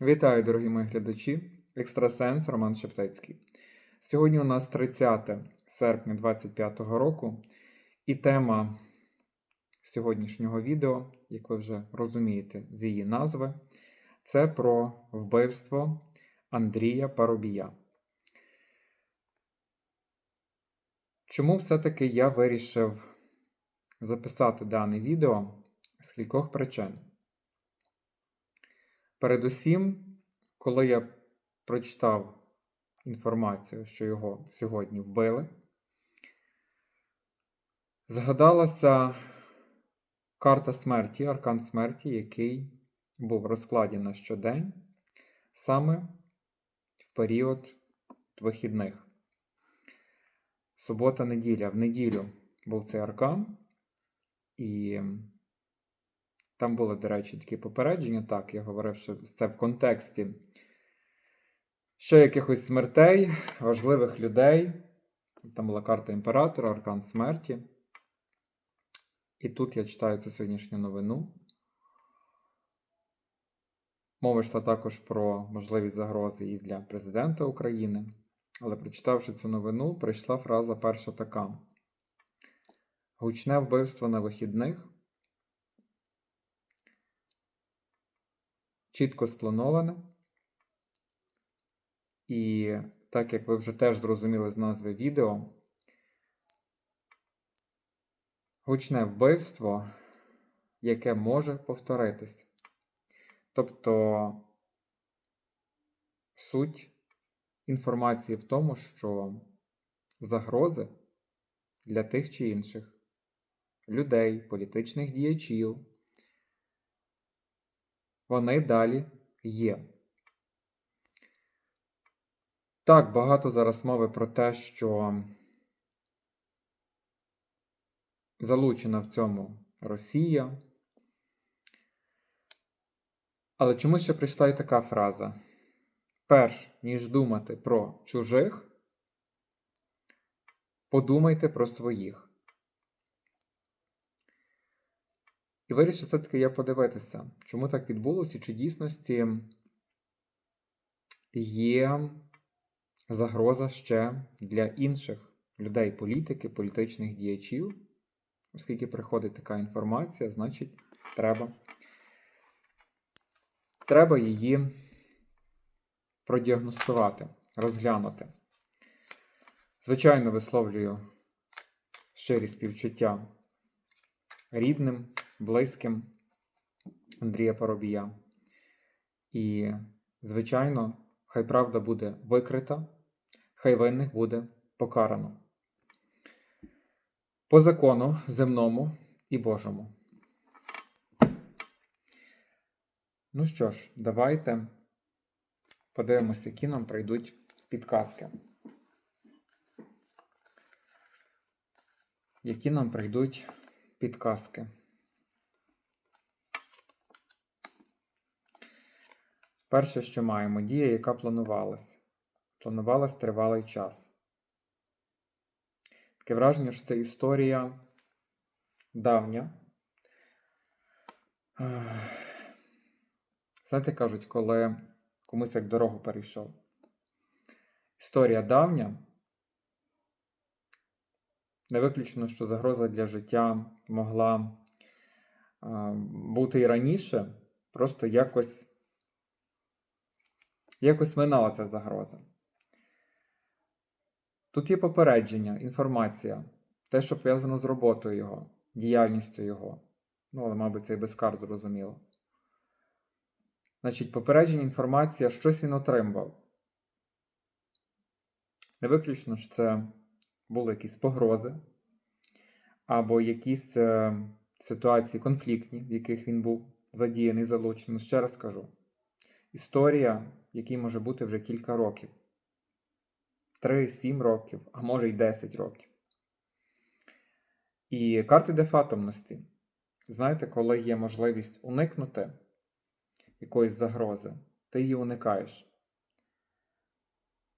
Вітаю, дорогі мої глядачі! Екстрасенс Роман Шептецький. Сьогодні у нас 30 серпня 2025 року, і тема сьогоднішнього відео, як ви вже розумієте з її назви, це про вбивство Андрія Парубія. Чому все-таки я вирішив записати дане відео з кількох причин? Передусім, коли я прочитав інформацію, що його сьогодні вбили, згадалася карта смерті, аркан смерті, який був на щодень саме в період вихідних. Субота-неділя. В неділю був цей аркан, і там були, до речі, такі попередження. Так, я говорив, що це в контексті ще якихось смертей, важливих людей. Там була карта імператора, аркан смерті. І тут я читаю цю сьогоднішню новину. Мова йшла також про можливі загрози і для президента України. Але прочитавши цю новину, прийшла фраза перша така: Гучне вбивство на вихідних. Чітко сплановане. І так як ви вже теж зрозуміли з назви відео, гучне вбивство, яке може повторитись. Тобто суть інформації в тому, що загрози для тих чи інших людей, політичних діячів вони далі є. Так, багато зараз мови про те, що залучена в цьому Росія. Але чомусь ще прийшла і така фраза: перш ніж думати про чужих, подумайте про своїх. І вирішив все-таки я подивитися, чому так відбулося, чи дійсності є загроза ще для інших людей, політики, політичних діячів. Оскільки приходить така інформація, значить, треба, треба її продіагностувати, розглянути. Звичайно, висловлюю щирі співчуття рідним близьким Андрія Парубія. І, звичайно, хай правда буде викрита, хай винних буде покарано. По закону земному і Божому. Ну що ж, давайте подивимося, які нам прийдуть підказки. Які нам прийдуть підказки. Перше, що маємо, дія, яка планувалась. Планувалась тривалий час. Таке враження, що це історія давня. Знаєте, кажуть, коли комусь як дорогу перейшов. Історія давня. Не виключено, що загроза для життя могла бути і раніше, просто якось якось минала ця загроза. Тут є попередження, інформація, те, що пов'язано з роботою його, діяльністю його. Ну, але, мабуть, це і без карт зрозуміло. Значить, попередження інформація, щось він отримав. Не виключно, що це були якісь погрози, або якісь е, ситуації конфліктні, в яких він був задіяний, залучений. Ще раз кажу: історія який може бути вже кілька років. 3-7 років, а може й 10 років. І карти дефатомності. Знаєте, коли є можливість уникнути якоїсь загрози, ти її уникаєш.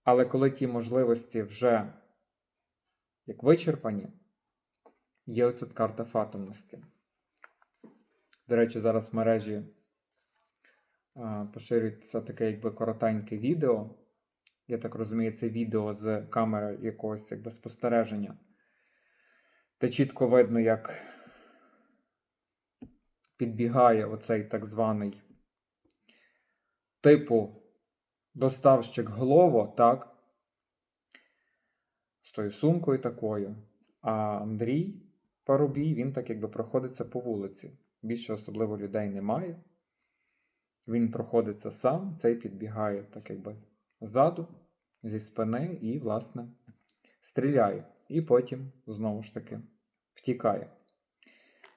Але коли ті можливості вже як вичерпані, є оця карта фатомності. До речі, зараз в мережі поширюється таке якби коротеньке відео. Я так розумію, це відео з камери якогось якби спостереження. Де чітко видно, як підбігає оцей так званий типу доставщик Глово, так? З тою сумкою такою. А Андрій Парубій, він так якби проходиться по вулиці. Більше особливо людей немає. Він проходиться сам, цей підбігає так якби ззаду, зі спини і, власне, стріляє. І потім, знову ж таки, втікає.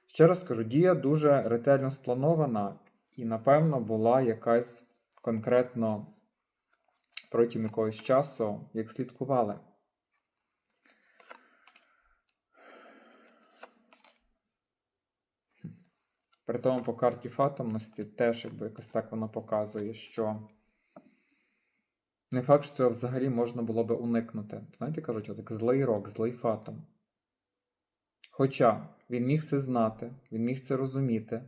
Ще раз кажу, дія дуже ретельно спланована, і, напевно, була якась конкретно протягом якогось часу, як слідкували. При тому по карті фатомності теж якби якось так воно показує, що не факт, що цього взагалі можна було би уникнути. Знаєте, кажуть, отак злий рок, злий фатом. Хоча він міг це знати, він міг це розуміти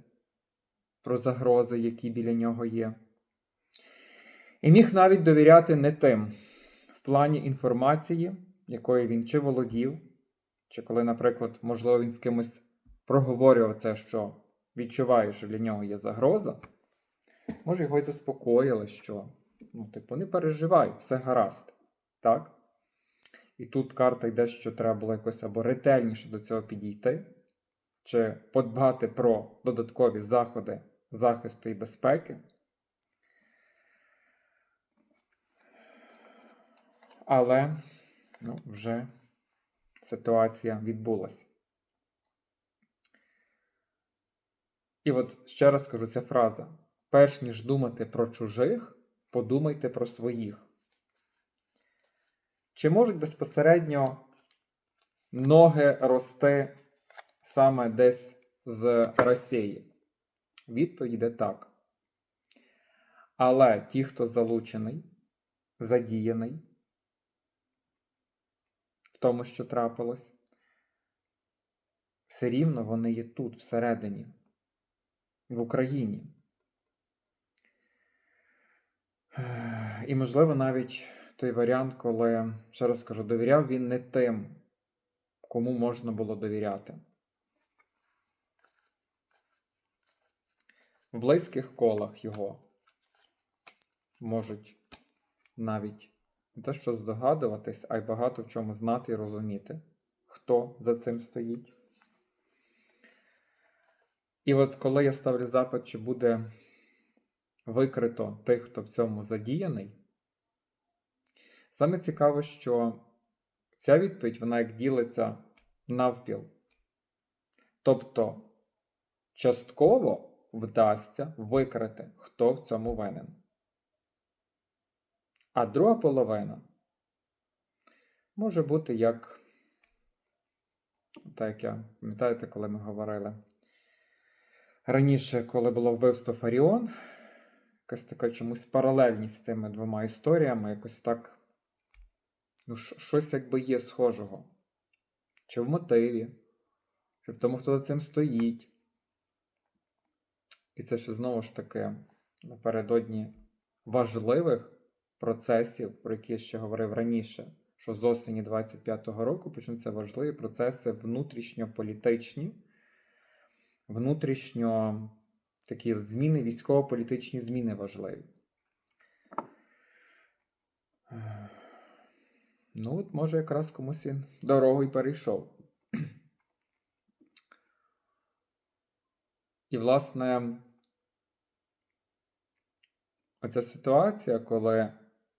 про загрози, які біля нього є. І міг навіть довіряти не тим в плані інформації, якою він чи володів, чи коли, наприклад, можливо, він з кимось проговорював це, що відчуває, що для нього є загроза, може, його й заспокоїли, що, ну, типу, не переживай, все гаразд. Так? І тут карта йде, що треба було якось або ретельніше до цього підійти, чи подбати про додаткові заходи захисту і безпеки. Але ну, вже ситуація відбулася. І от ще раз кажу ця фраза: перш ніж думати про чужих, подумайте про своїх. Чи можуть безпосередньо ноги рости саме десь з Росії? Відповідь йде так. Але ті, хто залучений, задіяний в тому, що трапилось, все рівно вони є тут, всередині, в Україні. І, можливо, навіть той варіант, коли, ще раз кажу, довіряв він не тим, кому можна було довіряти. В близьких колах його можуть навіть не те, що здогадуватись, а й багато в чому знати і розуміти, хто за цим стоїть. І от коли я ставлю запит, чи буде викрито тих, хто в цьому задіяний, саме цікаво, що ця відповідь вона як ділиться навпіл. Тобто, частково вдасться викрити, хто в цьому винен. А друга половина може бути як, так як я, пам'ятаєте, коли ми говорили раніше, коли було вбивство Фаріон, якась така чомусь паралельність з цими двома історіями, якось так, ну, щось якби є схожого. Чи в мотиві, чи в тому, хто за цим стоїть. І це ще знову ж таки напередодні важливих процесів, про які я ще говорив раніше, що з осені 25-го року почнуться важливі процеси внутрішньополітичні, внутрішньо такі зміни, військово-політичні зміни важливі. Ну, от, може, якраз комусь він дорогу і перейшов. І, власне, оця ситуація, коли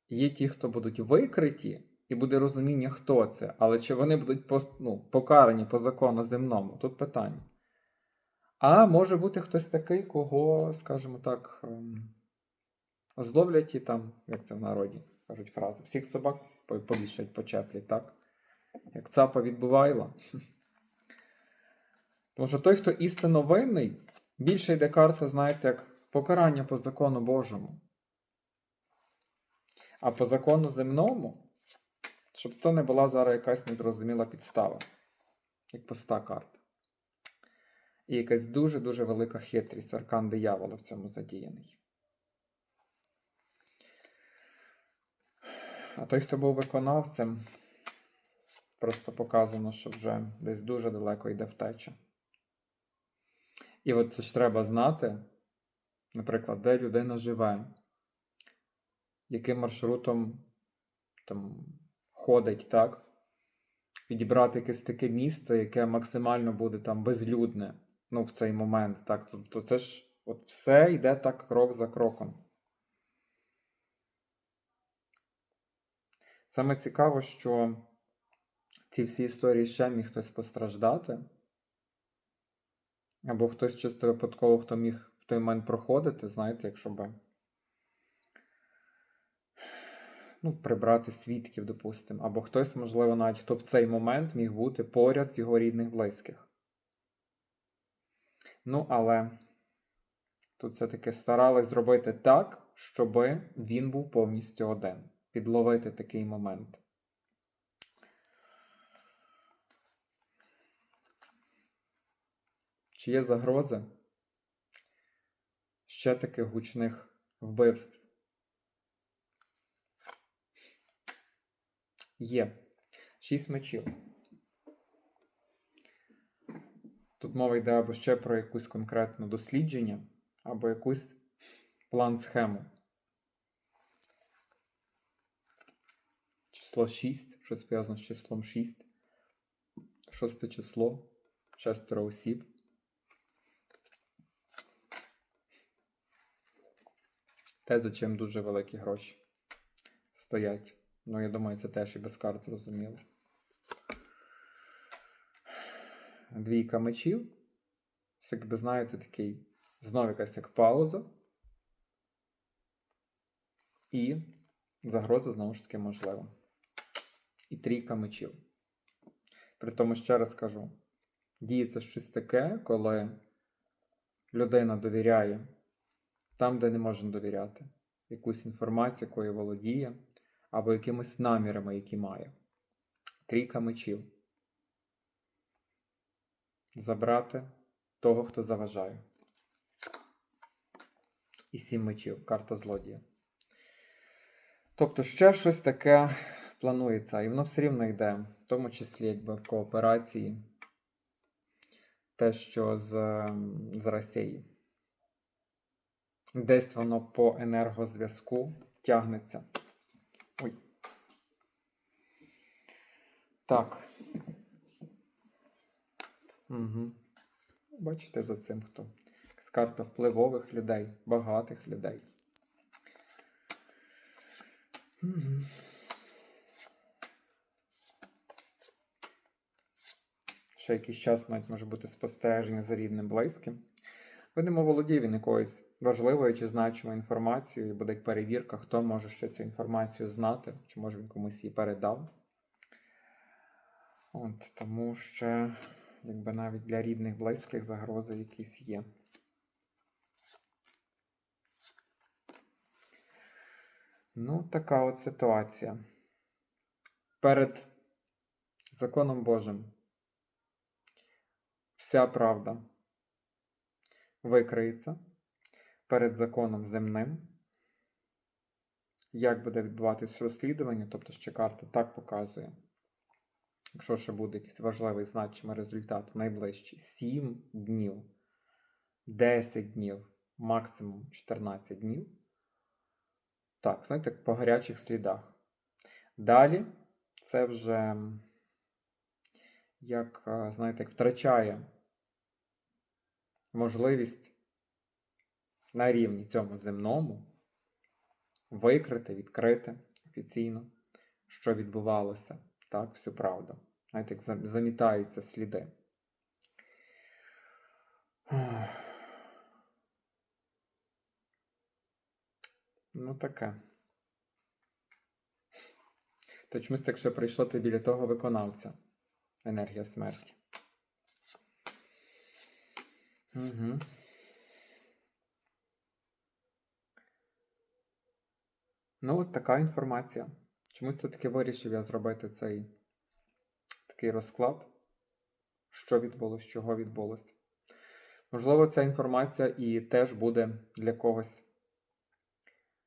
є ті, хто будуть викриті, і буде розуміння, хто це, але чи вони будуть ну, покарані по закону земному, тут питання. А може бути хтось такий, кого, скажімо так, ем, зловлять і там, як це в народі кажуть фразу, всіх собак повішать почеплять, так? Як цапа відбувайла. Тому що той, хто істинно винний, більше йде карта, знаєте, як покарання по закону Божому. А по закону земному, щоб то не була зараз якась незрозуміла підстава, як пуста карта і якась дуже-дуже велика хитрість аркан диявола в цьому задіяний. А той, хто був виконавцем, просто показано, що вже десь дуже далеко йде втеча. І от це ж треба знати, наприклад, де людина живе, яким маршрутом там, ходить, так? Відібрати якесь таке місце, яке максимально буде там безлюдне ну, в цей момент, так? Тобто це ж от все йде так крок за кроком. Саме цікаво, що ці всі історії ще міг хтось постраждати, або хтось чисто випадково, хто міг в той момент проходити, знаєте, якщо би ну, прибрати свідків, допустимо, або хтось, можливо, навіть хто в цей момент міг бути поряд з його рідних близьких. Ну, але тут все-таки старались зробити так, щоб він був повністю один. Підловити такий момент. Чи є загрози ще таких гучних вбивств? Є. Шість мечів. Тут мова йде або ще про якусь конкретне дослідження, або якусь план-схему. Число 6, щось пов'язано з числом 6. Шосте число, шестеро осіб. Те, за чим дуже великі гроші стоять. Ну, я думаю, це теж і без карт зрозуміло. Двійка мечів. Це, якби знаєте, такий знову якась як пауза. І загроза знову ж таки можлива. І трійка мечів. При тому, ще раз кажу: діється щось таке, коли людина довіряє там, де не може довіряти, якусь інформацію, якою володіє, або якимись намірами, які має. Трійка мечів. Забрати того, хто заважає. І сім мечів. Карта злодія. Тобто ще щось таке планується, і воно все рівно йде, в тому числі якби в кооперації, те, що з, з Росією. Десь воно по енергозв'язку тягнеться. Ой. Так. Угу. Бачите за цим хто? З карта впливових людей, багатих людей. Угу. Ще якийсь час навіть може бути спостереження за рідним близьким. Видимо, володіє він якоюсь важливою чи значимою інформацією, і буде перевірка, хто може ще цю інформацію знати, чи може він комусь її передав. От, Тому що, якби навіть для рідних близьких загрози якісь є. Ну, така от ситуація. Перед законом Божим вся правда викриється перед законом земним. Як буде відбуватись розслідування, тобто ще карта так показує. Якщо ще буде якийсь важливий значимий результат в найближчі 7 днів, 10 днів, максимум 14 днів. Так, знаєте, по гарячих слідах. Далі це вже, як, знаєте, як втрачає можливість на рівні цьому земному викрити, відкрити офіційно, що відбувалося, так, всю правду. Знаєте, як замітаються сліди. Ну, таке. Та чомусь так ще прийшло ти біля того виконавця. Енергія смерті. Угу. Ну, от така інформація. Чомусь це таки вирішив я зробити цей такий розклад, що відбулося, чого відбулося. Можливо, ця інформація і теж буде для когось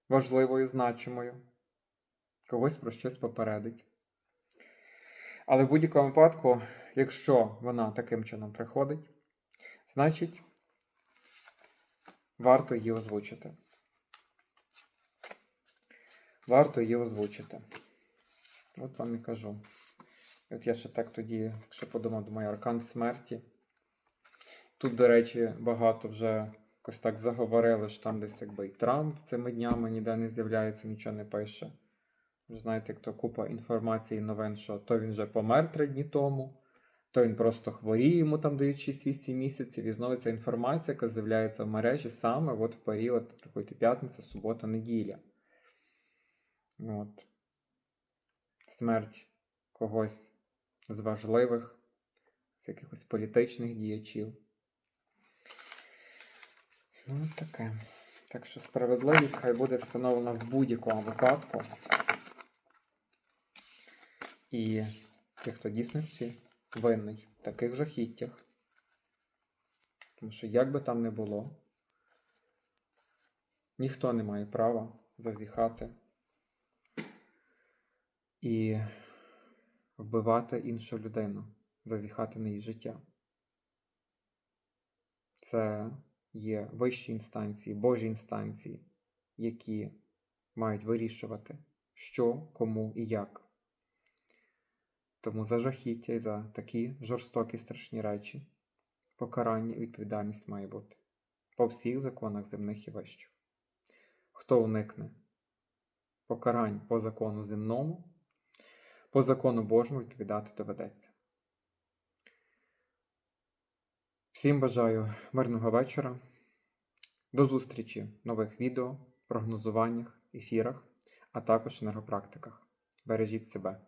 важливою, значимою. когось про щось попередить. Але в будь-якому випадку, якщо вона таким чином приходить, значить варто її озвучити. Варто її озвучити. От вам і кажу. От я ще так тоді, якщо подумав, думаю, аркан смерті. Тут, до речі, багато вже якось так заговорили, що там десь якби і Трамп цими днями ніде не з'являється, нічого не пише. Ви знаєте, як то купа інформації, новин, що то він вже помер три дні тому, то він просто хворіє, йому там дають 6-8 місяців, і знову ця інформація, яка з'являється в мережі саме от в період такої п'ятниця, субота, неділя. От. Смерть когось з важливих, з якихось політичних діячів. Ну, таке. Так що справедливість хай буде встановлена в будь-якому випадку. І тих, хто дійсності винний в таких жахіттях. Тому що як би там не було, ніхто не має права зазіхати і вбивати іншу людину, зазіхати на її життя. Це є вищі інстанції, Божі інстанції, які мають вирішувати, що, кому і як. Тому за жахіття і за такі жорстокі страшні речі покарання і відповідальність має бути по всіх законах земних і вищих. Хто уникне покарань по закону земному, по закону Божому відповідати доведеться. Всім бажаю мирного вечора. До зустрічі в нових відео, прогнозуваннях, ефірах, а також енергопрактиках. Бережіть себе.